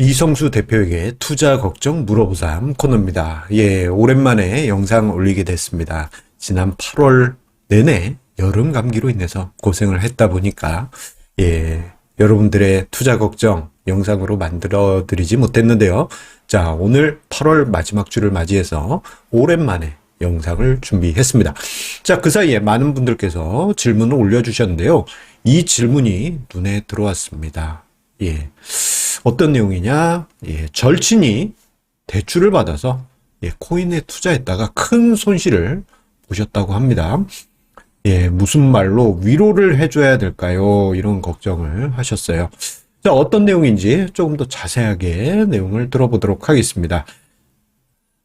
이성수 대표에게 투자 걱정 물어보삼 코너입니다. 예, 오랜만에 영상 올리게 됐습니다. 지난 8월 내내 여름 감기로 인해서 고생을 했다 보니까, 예, 여러분들의 투자 걱정 영상으로 만들어 드리지 못했는데요. 자, 오늘 8월 마지막 주를 맞이해서 오랜만에 영상을 준비했습니다. 자, 그 사이에 많은 분들께서 질문을 올려주셨는데요. 이 질문이 눈에 들어왔습니다. 예. 어떤 내용이냐? 예, 절친이 대출을 받아서 예, 코인에 투자했다가 큰 손실을 보셨다고 합니다. 예, 무슨 말로 위로를 해줘야 될까요? 이런 걱정을 하셨어요. 자, 어떤 내용인지 조금 더 자세하게 내용을 들어보도록 하겠습니다.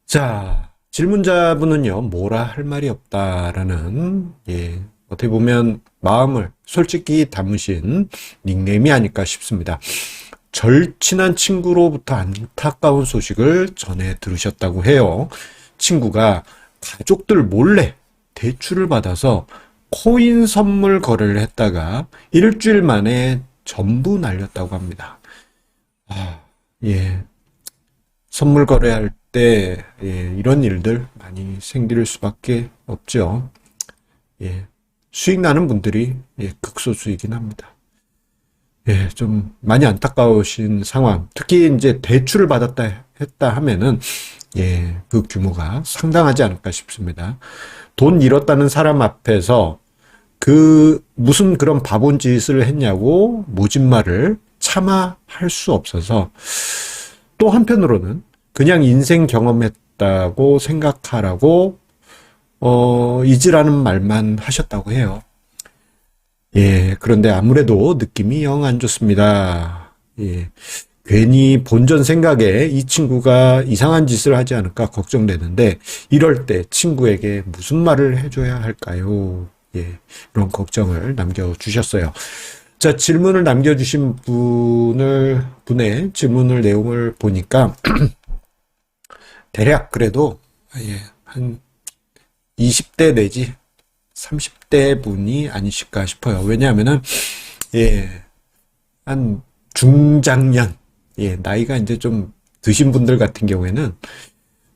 자, 질문자분은요, 뭐라 할 말이 없다라는, 예, 어떻게 보면 마음을 솔직히 담으신 닉네임이 아닐까 싶습니다. 절친한 친구로부터 안타까운 소식을 전해 들으셨다고 해요. 친구가 가족들 몰래 대출을 받아서 코인 선물 거래를 했다가 일주일 만에 전부 날렸다고 합니다. 아, 예. 선물 거래할 때, 예, 이런 일들 많이 생길 수밖에 없죠. 예. 수익 나는 분들이, 예, 극소수이긴 합니다. 예, 좀 많이 안타까우신 상황. 특히 이제 대출을 받았다 했다 하면은 예, 그 규모가 상당하지 않을까 싶습니다. 돈 잃었다는 사람 앞에서 그 무슨 그런 바본 짓을 했냐고 모진말을 차마 할 수 없어서 또 한편으로는 그냥 인생 경험했다고 생각하라고 어, 잊으라는 말만 하셨다고 해요. 예, 그런데 아무래도 느낌이 영 안 좋습니다. 예, 괜히 본전 생각에 이 친구가 이상한 짓을 하지 않을까 걱정되는데, 이럴 때 친구에게 무슨 말을 해줘야 할까요? 예, 이런 걱정을 남겨주셨어요. 자, 질문을 남겨주신 분을, 분의 질문을 내용을 보니까, 대략 그래도, 예, 한 20대 내지 30대 분이 아니실까 싶어요. 왜냐하면은, 예, 한 중장년, 예, 나이가 이제 좀 드신 분들 같은 경우에는,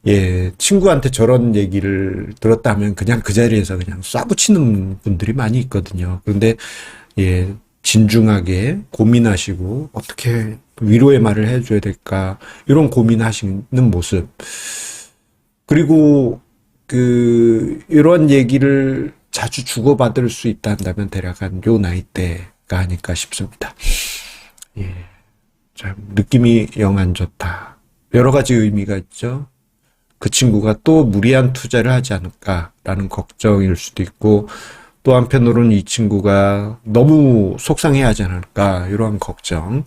예, 친구한테 저런 얘기를 들었다 하면 그냥 그 자리에서 그냥 쏴붙이는 분들이 많이 있거든요. 그런데, 예, 진중하게 고민하시고, 어떻게 위로의 말을 해줘야 될까, 이런 고민하시는 모습. 그리고, 그, 이런 얘기를 자주 주고받을 수 있다 한다면 대략 한 요 나이대가 아닐까 싶습니다. 예. 참, 느낌이 영 안 좋다. 여러 가지 의미가 있죠. 그 친구가 또 무리한 투자를 하지 않을까라는 걱정일 수도 있고, 또 한편으로는 이 친구가 너무 속상해 하지 않을까, 이러한 걱정,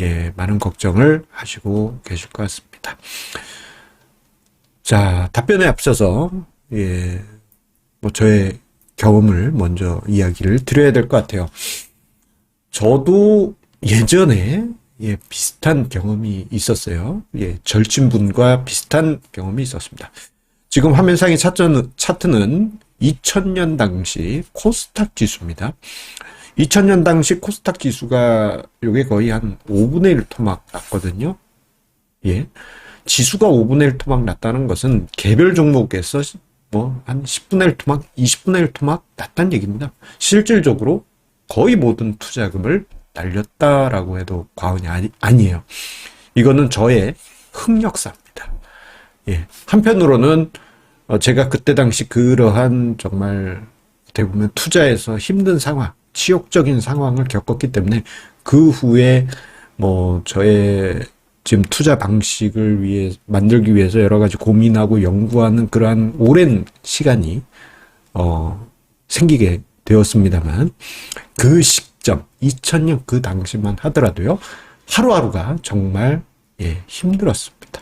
예, 많은 걱정을 하시고 계실 것 같습니다. 자, 답변에 앞서서, 예, 뭐 저의 경험을 먼저 이야기를 드려야 될 것 같아요. 저도 예전에 예, 비슷한 경험이 있었어요. 예, 절친 분과 비슷한 경험이 있었습니다. 지금 화면상의 차트는, 차트는 2000년 당시 코스닥 지수입니다. 2000년 당시 코스닥 지수가 요게 거의 한 5분의 1 토막 났거든요. 예. 지수가 5분의 1 토막 났다는 것은 개별 종목에서 뭐 한 10분의 1 토막, 20분의 1 토막 났다는 얘기입니다. 실질적으로 거의 모든 투자금을 날렸다라고 해도 과언이 아니, 아니에요. 이거는 저의 흑역사입니다. 예. 한편으로는 어, 제가 그때 당시 그러한 정말 대부분 투자에서 힘든 상황, 치욕적인 상황을 겪었기 때문에 그 후에 뭐 저의 지금 투자 방식을 위해 만들기 위해서 여러 가지 고민하고 연구하는 그러한 오랜 시간이 어 생기게 되었습니다만 그 시점 2000년 그 당시만 하더라도요 하루하루가 정말 예 힘들었습니다.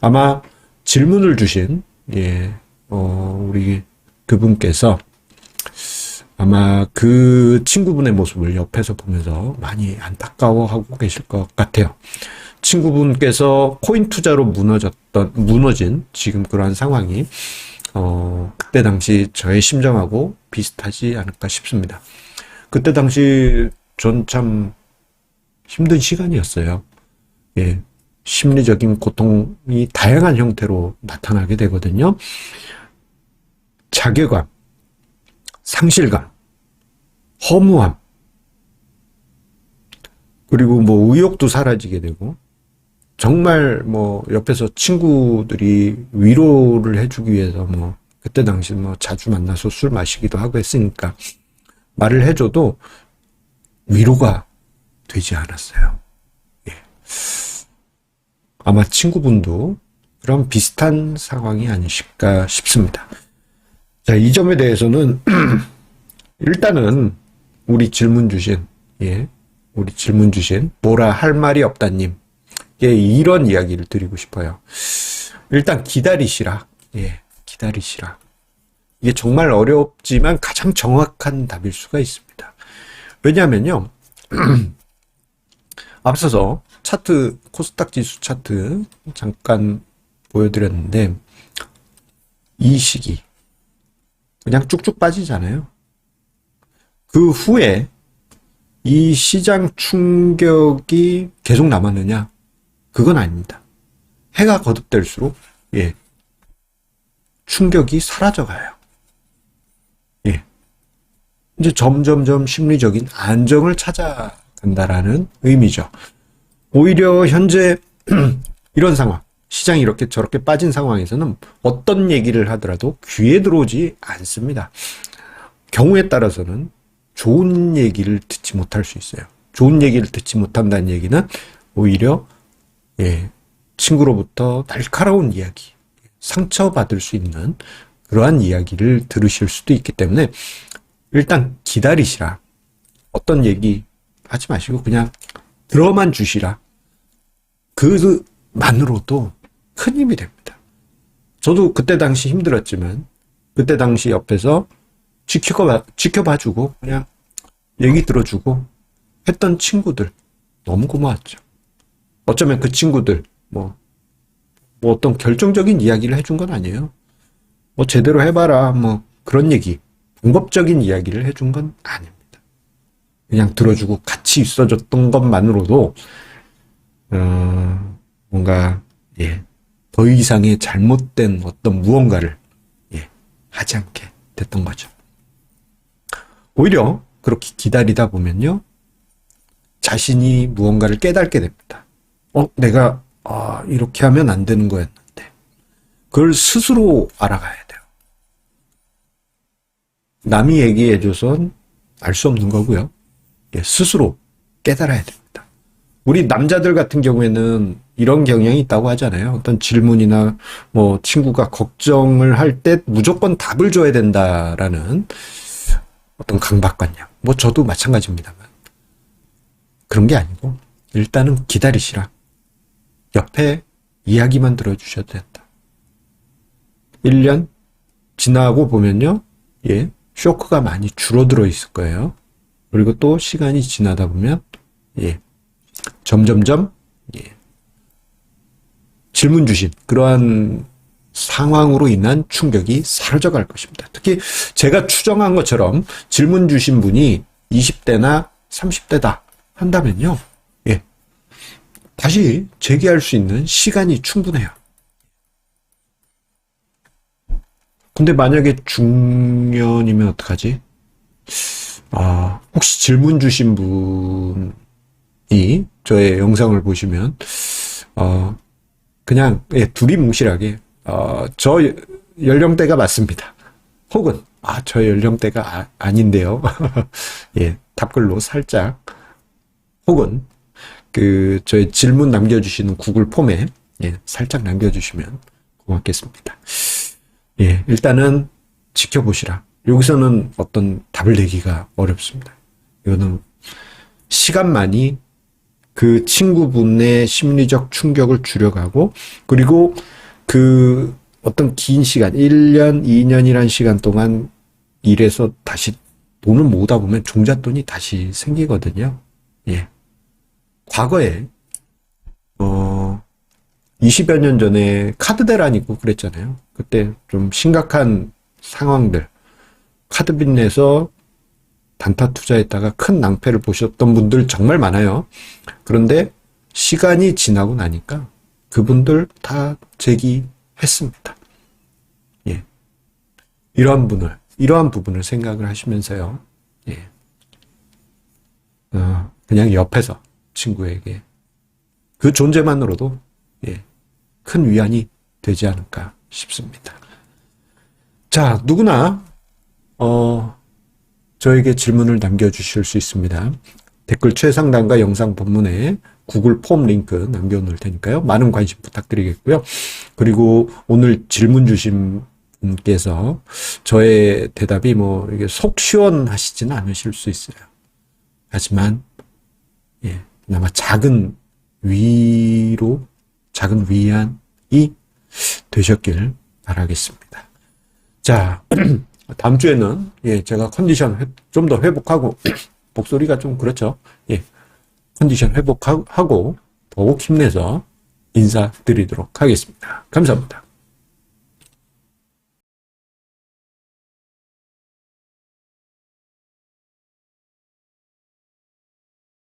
아마 질문을 주신 예 어 우리 그분께서 아마 그 친구분의 모습을 옆에서 보면서 많이 안타까워하고 계실 것 같아요. 친구분께서 코인 투자로 무너졌던, 무너진 지금 그러한 상황이, 어, 그때 당시 저의 심정하고 비슷하지 않을까 싶습니다. 그때 당시 전 참 힘든 시간이었어요. 예. 심리적인 고통이 다양한 형태로 나타나게 되거든요. 자괴감, 상실감, 허무함, 그리고 뭐 의욕도 사라지게 되고, 정말 뭐 옆에서 친구들이 위로를 해주기 위해서 뭐 그때 당시 뭐 자주 만나서 술 마시기도 하고 했으니까 말을 해줘도 위로가 되지 않았어요. 예. 아마 친구분도 그런 비슷한 상황이 아니실까 싶습니다. 자, 이 점에 대해서는 일단은 우리 질문 주신 예, 우리 질문 주신 뭐라 할 말이 없다님 예, 이런 이야기를 드리고 싶어요. 일단 기다리시라. 예, 기다리시라. 이게 정말 어렵지만 가장 정확한 답일 수가 있습니다. 왜냐하면요. 앞서서 차트, 코스닥 지수 차트 잠깐 보여드렸는데, 이 시기, 그냥 쭉쭉 빠지잖아요. 그 후에 이 시장 충격이 계속 남았느냐? 그건 아닙니다. 해가 거듭될수록, 예, 충격이 사라져가요. 예. 이제 점점점 심리적인 안정을 찾아간다라는 의미죠. 오히려 현재 이런 상황, 시장이 이렇게 저렇게 빠진 상황에서는 어떤 얘기를 하더라도 귀에 들어오지 않습니다. 경우에 따라서는 좋은 얘기를 듣지 못할 수 있어요. 좋은 얘기를 듣지 못한다는 얘기는 오히려 예, 친구로부터 날카로운 이야기, 상처받을 수 있는 그러한 이야기를 들으실 수도 있기 때문에 일단 기다리시라. 어떤 얘기 하지 마시고 그냥 들어만 주시라. 그만으로도 큰 힘이 됩니다. 저도 그때 당시 힘들었지만 그때 당시 옆에서 지켜봐, 지켜봐주고 그냥 얘기 들어주고 했던 친구들 너무 고마웠죠. 어쩌면 그 친구들 뭐, 뭐 어떤 결정적인 이야기를 해준 건 아니에요. 뭐 제대로 해봐라 뭐 그런 얘기 방법적인 이야기를 해준 건 아닙니다. 그냥 들어주고 같이 있어줬던 것만으로도 어, 뭔가 예, 더 이상의 잘못된 어떤 무언가를 예, 하지 않게 됐던 거죠. 오히려 그렇게 기다리다 보면요 자신이 무언가를 깨닫게 됩니다. 어, 내가 아, 이렇게 하면 안 되는 거였는데 그걸 스스로 알아가야 돼요. 남이 얘기해줘선 알 수 없는 거고요. 예, 스스로 깨달아야 됩니다. 우리 남자들 같은 경우에는 이런 경향이 있다고 하잖아요. 어떤 질문이나 뭐 친구가 걱정을 할 때 무조건 답을 줘야 된다라는 어떤 강박관념. 뭐 저도 마찬가지입니다만. 그런 게 아니고 일단은 기다리시라. 옆에 이야기만 들어주셔도 된다. 1년 지나고 보면요. 예, 쇼크가 많이 줄어들어 있을 거예요. 그리고 또 시간이 지나다 보면 예, 점점점 예, 질문 주신 그러한 상황으로 인한 충격이 사라져 갈 것입니다. 특히 제가 추정한 것처럼 질문 주신 분이 20대나 30대다 한다면요. 예. 다시 재기할 수 있는 시간이 충분해요. 근데 만약에 중년이면 어떡하지? 아, 혹시 질문 주신 분이 저의 영상을 보시면, 어, 그냥, 예, 둘이 뭉실하게, 어, 저 연령대가 맞습니다. 혹은, 아, 저 연령대가 아, 닌데요 예, 답글로 살짝, 혹은, 그, 저의 질문 남겨주시는 구글 폼에, 예, 살짝 남겨주시면 고맙겠습니다. 예, 일단은 지켜보시라. 여기서는 어떤 답을 내기가 어렵습니다. 이거는 시간만이 그 친구분의 심리적 충격을 줄여가고, 그리고 그 어떤 긴 시간, 1년, 2년이란 시간 동안 일해서 다시 돈을 모으다 보면 종잣돈이 다시 생기거든요. 예. 과거에, 어, 20여 년 전에 카드 대란 있고 그랬잖아요. 그때 좀 심각한 상황들, 카드 빚내서 단타 투자했다가 큰 낭패를 보셨던 분들 정말 많아요. 그런데 시간이 지나고 나니까 그분들 다 제기했습니다. 예. 이러한 분을, 이러한 부분을 생각을 하시면서요. 예. 어, 그냥 옆에서 친구에게 그 존재만으로도 예, 큰 위안이 되지 않을까 싶습니다. 자, 누구나 어, 저에게 질문을 남겨주실 수 있습니다. 댓글 최상단과 영상 본문에 구글 폼 링크 남겨놓을 테니까요. 많은 관심 부탁드리겠고요. 그리고 오늘 질문 주신 분께서 저의 대답이 뭐 이게 속 시원하시지는 않으실 수 있어요. 하지만 예, 그나마 작은 위로 작은 위안이 되셨길 바라겠습니다. 자, 다음 주에는 예, 제가 컨디션 좀 더 회복하고 목소리가 좀 그렇죠. 예. 컨디션 회복하고 더욱 힘내서 인사드리도록 하겠습니다. 감사합니다.